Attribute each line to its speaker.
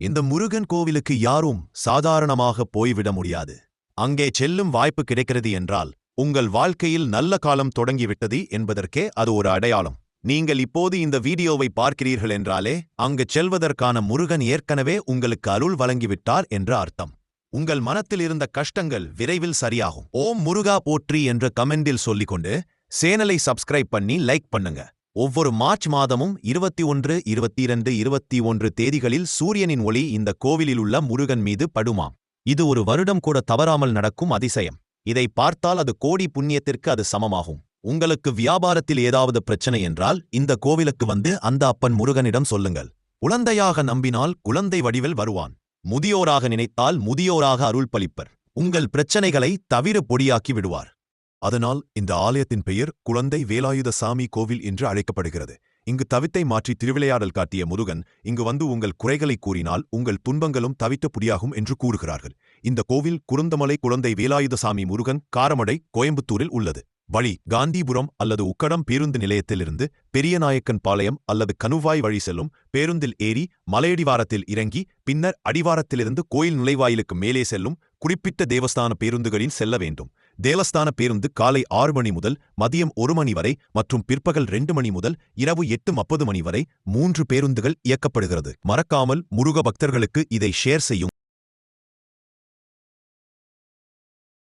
Speaker 1: இந்த முருகன் கோவிலுக்கு யாரும் சாதாரணமாக போய்விட முடியாது. அங்கே செல்லும் வாய்ப்பு கிடைக்கிறது என்றால் உங்கள் வாழ்க்கையில் நல்ல காலம் தொடங்கிவிட்டது என்பதற்கே அது ஒரு அடையாளம். நீங்கள் இப்போது இந்த வீடியோவை பார்க்கிறீர்கள் என்றாலே அங்கு செல்வதற்கான முருகன் ஏற்கனவே உங்களுக்கு அருள் வழங்கிவிட்டார் என்ற அர்த்தம். உங்கள் மனத்தில் இருந்த கஷ்டங்கள் விரைவில் சரியாகும். ஓம் முருகா போற்றி என்ற கமெண்டில் சொல்லிக்கொண்டு சேனலை சப்ஸ்கிரைப் பண்ணி லைக் பண்ணுங்க. ஒவ்வொரு மார்ச் மாதமும் இருபத்தி ஒன்று இருபத்தி இரண்டு இருபத்தி ஒன்று தேதிகளில் சூரியனின் ஒளி இந்த கோவிலில் உள்ள முருகன் மீது படுமாம். இது ஒரு வருடம் கூட தவறாமல் நடக்கும் அதிசயம். இதை பார்த்தால் அது கோடி புண்ணியத்திற்கு அது சமமாகும். உங்களுக்கு வியாபாரத்தில் ஏதாவது பிரச்சனை என்றால் இந்த கோவிலுக்கு வந்து அந்த அப்பன் முருகனிடம் சொல்லுங்கள். குழந்தையாக நம்பினால் குழந்தை வடிவில் வருவான். முதியோராக நினைத்தால் முதியோராக அருள்பளிப்பர் உங்கள் பிரச்சனைகளை தவிர பொடியாக்கி விடுவார். அதனால் இந்த ஆலயத்தின் பெயர் குழந்தை வேலாயுத சாமி கோவில் என்று அழைக்கப்படுகிறது. இங்கு தவித்தை மாற்றி திருவிளையாடல் காட்டிய முருகன் இங்கு வந்து உங்கள் குறைகளை கூறினால் உங்கள் துன்பங்களும் தவித்த புடியாகும் என்று கூறுகிறார்கள். இந்த கோவில் குருந்தமலை குழந்தை வேலாயுதசாமி முருகன் காரமடை கோயம்புத்தூரில் உள்ளது. வழி காந்திபுரம் அல்லது உக்கடம் பேருந்து நிலையத்திலிருந்து பெரியநாயக்கன் பாளையம் அல்லது கனுவாய் வழி செல்லும் பேருந்தில் ஏறி மலையடிவாரத்தில் இறங்கி பின்னர் அடிவாரத்திலிருந்து கோயில் நுழைவாயிலுக்கு மேலே செல்லும் குறிப்பிட்ட தேவஸ்தான பேருந்துகளில் செல்ல வேண்டும். தேவஸ்தான பேருந்து காலை ஆறு மணி முதல் மதியம் ஒரு மணி வரை மற்றும் பிற்பகல் ரெண்டு மணி முதல் இரவு எட்டு முப்பது மணி வரை மூன்று பேருந்துகள் இயக்கப்படுகிறது. மறக்காமல் முருக பக்தர்களுக்கு இதை ஷேர் செய்யும்.